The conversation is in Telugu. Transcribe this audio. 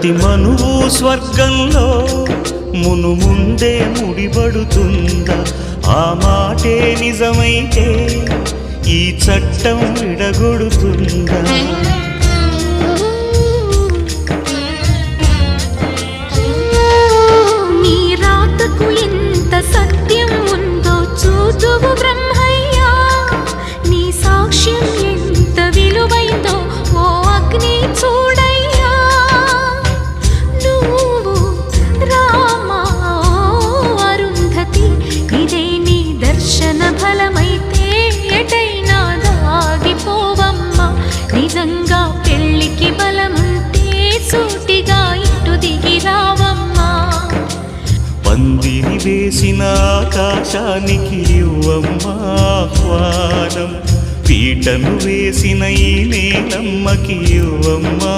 ప్రతి మనువు స్వర్గంలో మును ముందే ముడిపడుతుందా? ఆ మాటే నిజమైతే ఈ చట్టం విడగొడుతుందా? సత్యం ఉందో చూతువు బ్రహ్మయ్యా. నీ సాక్ష్యం నిజంగా పెళ్ళికి బలముంటే సూటిగా ఇటు దిగి రావమ్మా. పందిరి వేసిన ఆకాశానికి ఇవ్వమ్మా ఆహ్వానం. పీటను వేసిన ఈ నేలమ్మకి ఇవ్వమ్మా